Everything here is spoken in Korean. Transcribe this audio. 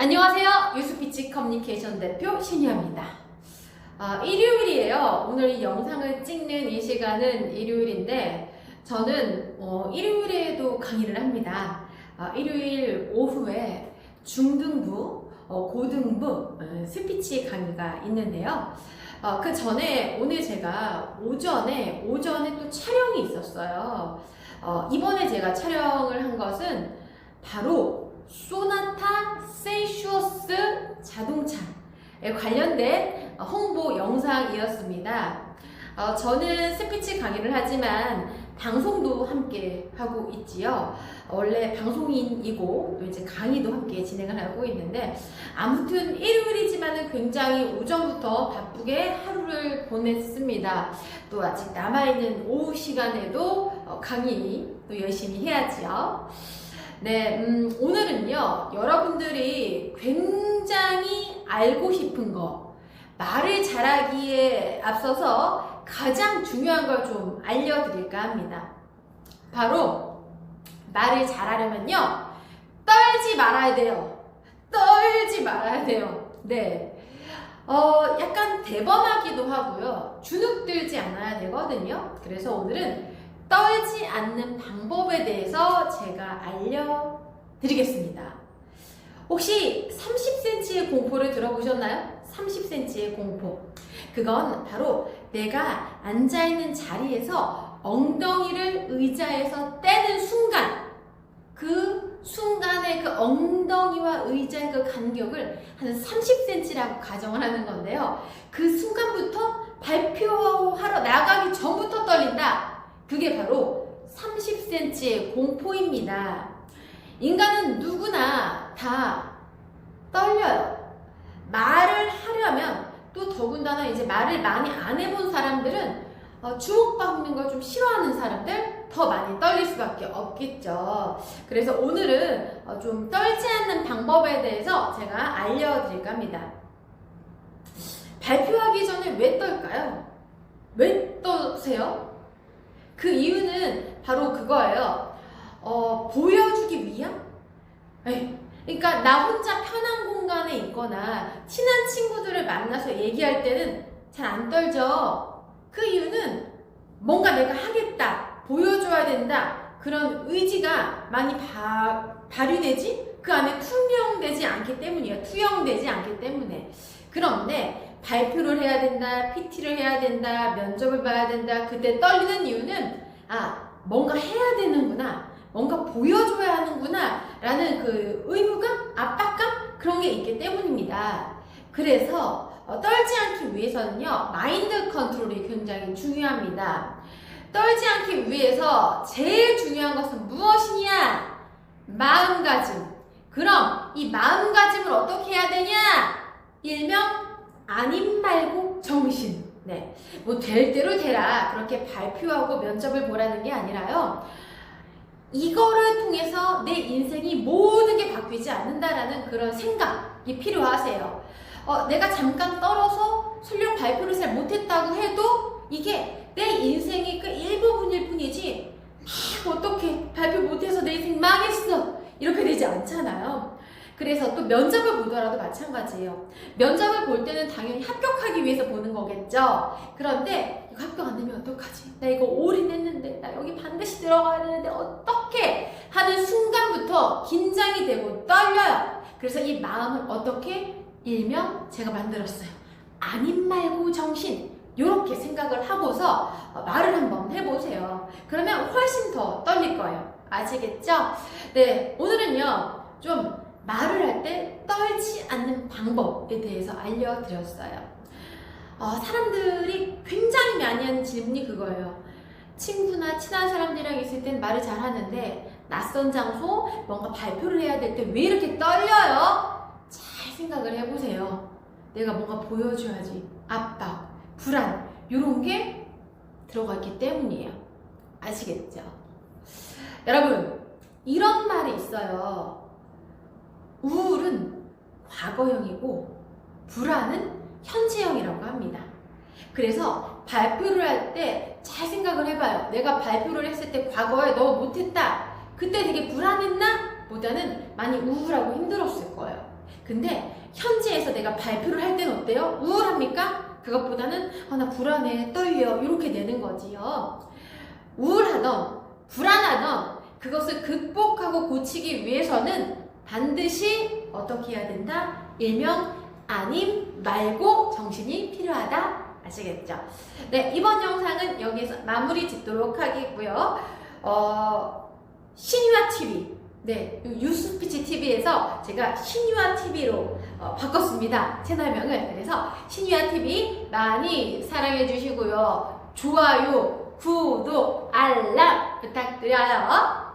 안녕하세요. 유스피치 커뮤니케이션 대표 신희아입니다. 아, 일요일이에요. 오늘 이 영상을 찍는 이 시간은 일요일인데 저는 어, 일요일에도 강의를 합니다. 아, 일요일 오후에 중등부, 어, 고등부 어, 스피치 강의가 있는데요. 어, 그 전에 오늘 제가 오전에 오전에 또 촬영이 있었어요. 어, 이번에 제가 촬영을 한 것은 바로 소나타 세이슈어스 자동차에 관련된 홍보 영상이었습니다. 어, 저는 스피치 강의를 하지만 방송도 함께 하고 있지요. 원래 방송인이고 또 이제 강의도 함께 진행을 하고 있는데 아무튼 일요일이지만은 굉장히 오전부터 바쁘게 하루를 보냈습니다. 또 아직 남아있는 오후 시간에도 어, 강의 또 열심히 해야지요. 네, 음, 오늘은요, 여러분들이 굉장히 알고 싶은 거, 말을 잘하기에 앞서서 가장 중요한 걸 좀 알려드릴까 합니다. 바로, 말을 잘하려면요, 떨지 말아야 돼요. 떨지 말아야 돼요. 네. 어, 약간 대범하기도 하고요. 주눅 들지 않아야 되거든요. 그래서 오늘은 떨지 않는 방법에 대해서 제가 알려드리겠습니다. 혹시 30cm의 공포를 들어보셨나요? 30cm의 공포. 그건 바로 내가 앉아있는 자리에서 엉덩이를 의자에서 떼는 순간, 그 순간의 그 엉덩이와 의자의 그 간격을 한 30cm라고 가정을 하는 건데요. 그 순간부터 발표하러 나가기 전부터 떨린다. 그게 바로 30cm의 공포입니다. 인간은 누구나 다 떨려요. 말을 하려면 또 더군다나 이제 말을 많이 안 해본 사람들은 어, 주목받는 걸 좀 싫어하는 사람들 더 많이 떨릴 수밖에 없겠죠. 그래서 오늘은 어, 좀 떨지 않는 방법에 대해서 제가 알려드릴까 합니다. 발표하기 전에 왜 떨까요? 왜 떠세요? 그 이유는 바로 그거예요. 어, 보여주기 위함? 에이, 그러니까 나 혼자 편한 공간에 있거나 친한 친구들을 만나서 얘기할 때는 잘 안 떨죠. 그 이유는 뭔가 내가 하겠다, 보여줘야 된다, 그런 의지가 많이 바, 발휘되지? 그 안에 투명되지 않기 때문이에요. 투영되지 않기 때문에. 그런데 발표를 해야 된다, PT를 해야 된다, 면접을 봐야 된다, 그때 떨리는 이유는 아, 뭔가 해야 되는구나, 뭔가 보여줘야 하는구나, 라는 그 의무감, 압박감, 그런 게 있기 때문입니다. 그래서 어, 떨지 않기 위해서는요, 마인드 컨트롤이 굉장히 중요합니다. 떨지 않기 위해서 제일 중요한 것은 무엇이냐? 마음가짐. 그럼 이 마음가짐을 어떻게 해야 되냐? 일명 아님 말고 정신. 네. 뭐 될 대로 되라. 그렇게 발표하고 면접을 보라는 게 아니라요. 이거를 통해서 내 인생이 모든 게 바뀌지 않는다라는 그런 생각이 필요하세요. 어, 내가 잠깐 떨어서 설령 발표를 잘 못했다고 해도 이게 내 인생의 그 일부분일 뿐이지 막 어떻게 발표 못해서 내 인생 망했어 이렇게 되지 않잖아요. 그래서 또 면접을 보더라도 마찬가지예요. 면접을 볼 때는 당연히 합격하기 위해서 보는 거겠죠. 그런데 이거 합격 안 되면 어떡하지? 나 이거 올인했는데 나 여기 반드시 들어가야 되는데 어떻게 하는 순간부터 긴장이 되고 떨려요. 그래서 이 마음을 어떻게 일명 제가 만들었어요. 아님 말고 정신. 이렇게 생각을 하고서 어, 말을 한번 해보세요. 그러면 훨씬 더 떨릴 거예요. 아시겠죠? 네, 오늘은요, 좀 말을 할 때 떨지 않는 방법에 대해서 알려드렸어요. 어, 사람들이 굉장히 많이 하는 질문이 그거예요. 친구나 친한 사람들이랑 있을 땐 말을 잘 하는데, 낯선 장소, 뭔가 발표를 해야 될 때 왜 이렇게 떨려요? 잘 생각을 해보세요. 내가 뭔가 보여줘야지. 압박, 불안, 이런 게 들어가 있기 때문이에요. 아시겠죠? 여러분, 이런 말이 있어요. 우울은 과거형이고, 불안은 현재형이라고 합니다. 그래서 발표를 할 때 잘 생각을 해봐요. 내가 발표를 했을 때 과거에 너무 못했다. 그때 되게 불안했나? 보다는 많이 우울하고 힘들었을 거예요. 근데 현지에서 내가 발표를 할 때는 어때요? 우울합니까? 그것보다는 아, 나 불안해, 떨려 이렇게 되는 거지요. 우울하던 불안하던 그것을 극복하고 고치기 위해서는 반드시 어떻게 해야 된다? 일명 아님 말고 정신이 필요하다. 아시겠죠? 네, 이번 영상은 여기서 마무리 짓도록 하겠고요. 어, 신유아 TV. 네, 유스피치 TV에서 제가 신유아 TV로 어, 바꿨습니다. 채널명을. 그래서 신유아 TV 많이 사랑해 주시고요. 좋아요, 구독, 알람 부탁드려요.